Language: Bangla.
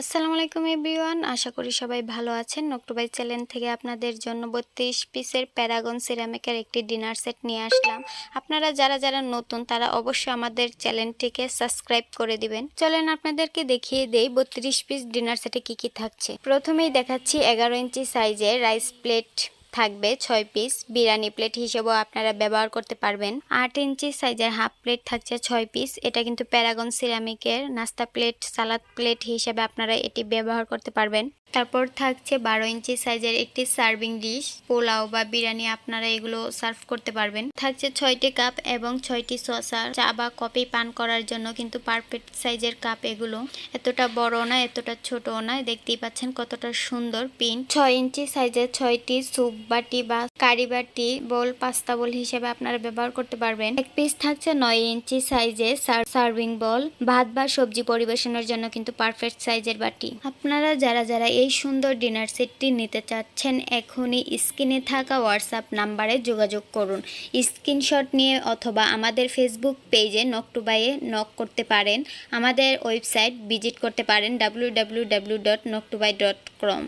আসসালামু আলাইকুম এভরিওয়ান। আশা করি সবাই ভালো আছেন। নকটুবাই চ্যানেল থেকে আপনাদের জন্য বত্রিশ পিসের প্যারাগন সিরামিকের একটি ডিনার সেট নিয়ে আসলাম। আপনারা যারা যারা নতুন, তারা অবশ্যই আমাদের চ্যানেলটিকে সাবস্ক্রাইব করে দিবেন। চলেন আপনাদেরকে দেখিয়ে দেই বত্রিশ পিস ডিনার সেটে কি কি থাকছে। প্রথমেই দেখাচ্ছি এগারো ইঞ্চি সাইজের রাইস প্লেট থাকবে ছয় পিস বিরিয়ানি প্লেট হিসেবেও আপনারা ব্যবহার করতে পারবেন। আট ইঞ্চি সাইজের হাফ প্লেট থাকছে ছয় পিস এটা কিন্তু প্যারাগন সিরামিকের নাস্তা প্লেট সালাদ প্লেট হিসেবে আপনারা এটি ব্যবহার করতে পারবেন। তারপর থাকছে বারো ইঞ্চি সাইজের একটি সার্ভিং ডিশ পোলাও বা বিরিয়ানি আপনারা এগুলো সার্ভ করতে পারবেন। থাকছে ছয়টি কাপ এবং ছয়টি সসার চা বা কফি পান করার জন্য কিন্তু পারফেক্ট সাইজের কাপ এগুলো। এতটা বড় না এতটা ছোটও না দেখতেই পাচ্ছেন কতটা সুন্দর পিন ছয় ইঞ্চি সাইজের ছয়টি স্যুপ বাটি বা কারি বাটি, বল, পাস্তা বল হিসেবে আপনারা ব্যবহার করতে পারবেন। এক পিস থাকছে নয় ইঞ্চি সাইজের সার্ভিং বল। ভাত বা সবজি পরিবেশনের জন্য কিন্তু পারফেক্ট সাইজের বাটি। আপনারা যারা যারা এই সুন্দর ডিনার সেটটি নিতে চাচ্ছেন, এখনই স্ক্রিনে থাকা হোয়াটসঅ্যাপ নাম্বারে যোগাযোগ করুন। স্ক্রিনশট নিয়ে অথবা আমাদের ফেসবুক পেজে নক টু বাইয়ে নক করতে পারেন। আমাদের ওয়েবসাইট ভিজিট করতে পারেন W W W dot knock two buy dot com